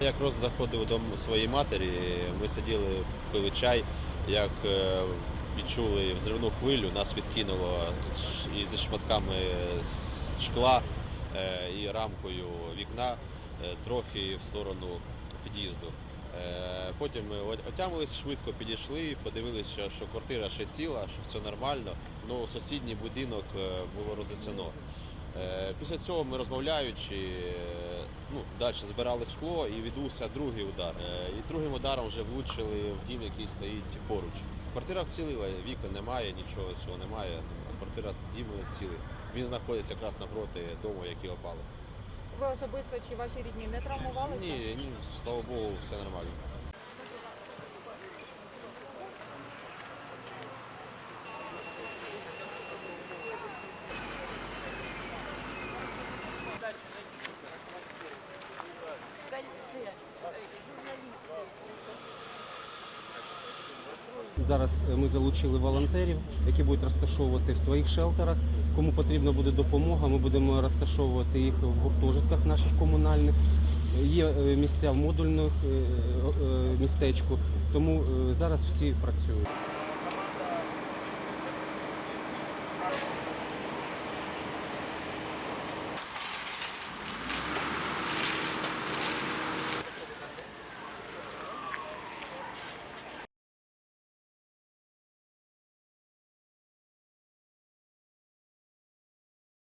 Як роз заходив до своєї матері, ми сиділи, пили чай, як е, відчули взривну хвилю, нас відкинуло і зі шматками шкла е, і рамкою вікна е, трохи в сторону під'їзду. Потім ми от- отямились швидко, підійшли, подивилися, що квартира ще ціла, що все нормально. Ну, сусідній будинок було рознесено. Після цього ми розмовляючи, ну, далі збирали скло і відбувся другий удар. Е, І другим ударом вже влучили в дім, який стоїть поруч. Квартира вцілила, вікон немає, нічого цього немає. Квартира дім цілий. Він знаходиться якраз напроти дому, який опали. Ви особисто чи ваші рідні не травмувалися? Ні, ні, слава Богу, все нормально. Зараз е, ми залучили волонтерів, які будуть розташовувати в своїх шелтерах. Кому потрібна буде допомога, ми будемо розташовувати їх в гуртожитках наших комунальних. Є е, місця в модульних е, містечку, тому зараз всі працюють.